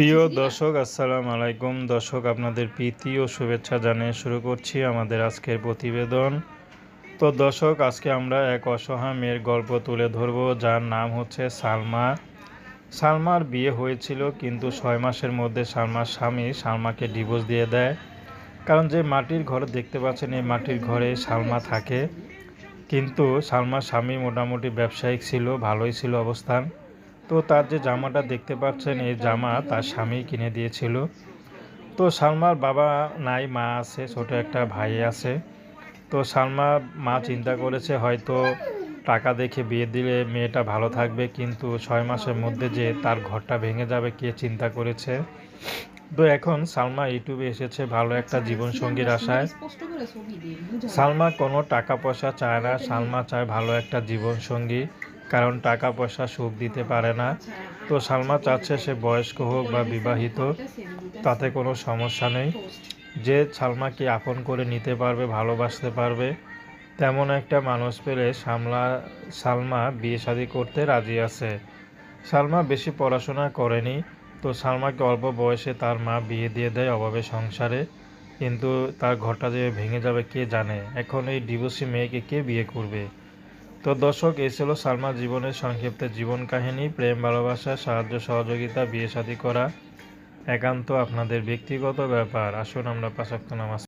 প্রিয় দর্শক আসসালামু আলাইকুম। দর্শক আপনাদের প্রীতি ও শুভেচ্ছা জানিয়ে শুরু করছি আমাদের আজকের প্রতিবেদন। তো দর্শক আজকে আমরা এক অসহায় মেয়ের গল্প তুলে ধরব যার নাম হচ্ছে সালমা। সালমার বিয়ে হয়েছিল কিন্তু ছয় মাসের মধ্যে সালমার স্বামী সালমাকে ডিভোর্স দিয়ে দেয়। কারণ যে মাটির ঘর দেখতে পাচ্ছেন এই মাটির ঘরে সালমা থাকে। কিন্তু সালমার স্বামী মোটামুটি ব্যবসায়িক ছিল ভালোই ছিল অবস্থান। তো তার যে জামাটা দেখতে পাচ্ছেন, এই জামা তার স্বামী কিনে দিয়েছিল। তো সালমার বাবা নাই, মা আছে, ছোট একটা ভাই আছে। তো সালমা, মা চিন্তা করেছে হয়তো টাকা দেখে বিয়ে দিলে মেয়েটা ভালো থাকবে, কিন্তু ছয় মাসের মধ্যে যে তার ঘরটা ভেঙে যাবে, কে চিন্তা করেছে? তো এখন সালমা ইউটিউবে এসেছে ভালো একটা জীবনসঙ্গীর আশায়। সালমা কোনো টাকা পয়সা চায় না, সালমা চায় ভালো একটা জীবনসঙ্গী। কারণ টাকা পয়সা সুখ দিতে পারে না। তো সালমা চাচ্ছে সে বয়স্ক হোক বা বিবাহিত, তাতে কোনো সমস্যা নেই। যে সালমাকে আপন করে নিতে পারবে, ভালোবাসতে পারবে, তেমন একটা মানুষ পেলে সামলা, সালমা বিয়ে শাদি করতে রাজি আছে। সালমা বেশি পড়াশোনা করেনি, তো সালমাকে অল্প বয়সে তার মা বিয়ে দিয়ে দেয় অভাবে সংসারে। কিন্তু তার ঘরটা যে ভেঙে যাবে কে জানে? এখন এই ডিভোর্সি মেয়েকে কে বিয়ে করবে? তো দর্শক, এই ছিল সালমার জীবনের সংক্ষিপ্ত জীবন কাহিনী, প্রেম, ভালোবাসা, সাহায্য, সহযোগিতা, বিয়ে শাদী করা, একান্ত আপনাদের ব্যক্তিগত ব্যাপার। আসুন আমরা পাশাক্ত নামাজ